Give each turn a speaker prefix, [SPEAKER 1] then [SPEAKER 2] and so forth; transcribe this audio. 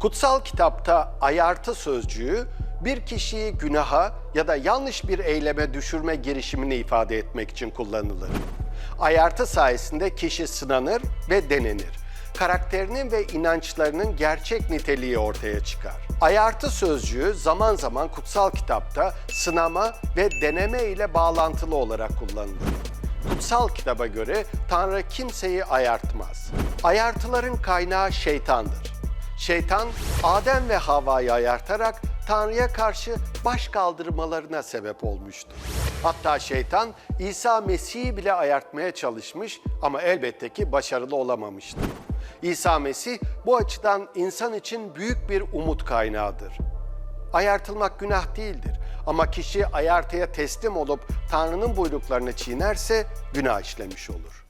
[SPEAKER 1] Kutsal kitapta ayartı sözcüğü bir kişiyi günaha ya da yanlış bir eyleme düşürme girişimini ifade etmek için kullanılır. Ayartı sayesinde kişi sınanır ve denenir. Karakterinin ve inançlarının gerçek niteliği ortaya çıkar. Ayartı sözcüğü zaman zaman kutsal kitapta sınama ve deneme ile bağlantılı olarak kullanılır. Kutsal kitaba göre Tanrı kimseyi ayartmaz. Ayartıların kaynağı şeytandır. Şeytan Adem ve Havva'yı ayartarak Tanrı'ya karşı baş kaldırmalarına sebep olmuştur. Hatta şeytan İsa Mesih'i bile ayartmaya çalışmış ama elbette ki başarılı olamamıştır. İsa Mesih bu açıdan insan için büyük bir umut kaynağıdır. Ayartılmak günah değildir. Ama kişi ayartıya teslim olup Tanrı'nın buyruklarını çiğnerse günah işlemiş olur.